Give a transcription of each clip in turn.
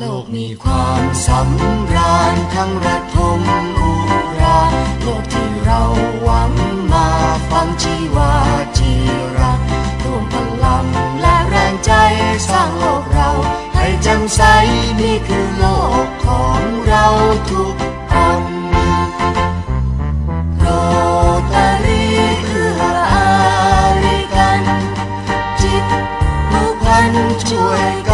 โลกมีความสำราญทั้งระทมอุรา โลกที่เราหวังมาฟังชีวาจีรักรวมพลังและแรงใจสร้างโลกเรา ให้แจ่มใสนี่คือโลกของเราทุกคนโรตารีเอื้ออารีกัน จิตผูกพันช่วย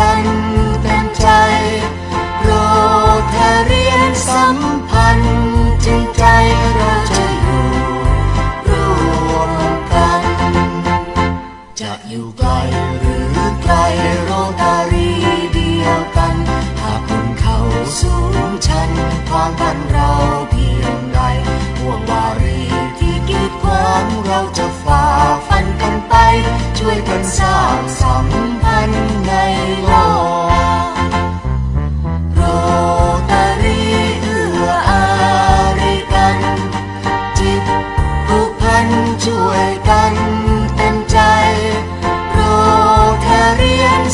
หรือไกลโรตารีเดียวกันหากคุณเขาสูงชันความกันเราเพียงใดห่วงวารีที่กีดขวางเราจะฝ่าฟันกันไป ช่วยกันสร้างสัมพันธ์ในโลกโรตารีเอืออารีกันจิตผูกพันช่วยกัน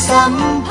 เต็มใจ โรแค่เรียนสัมพั ส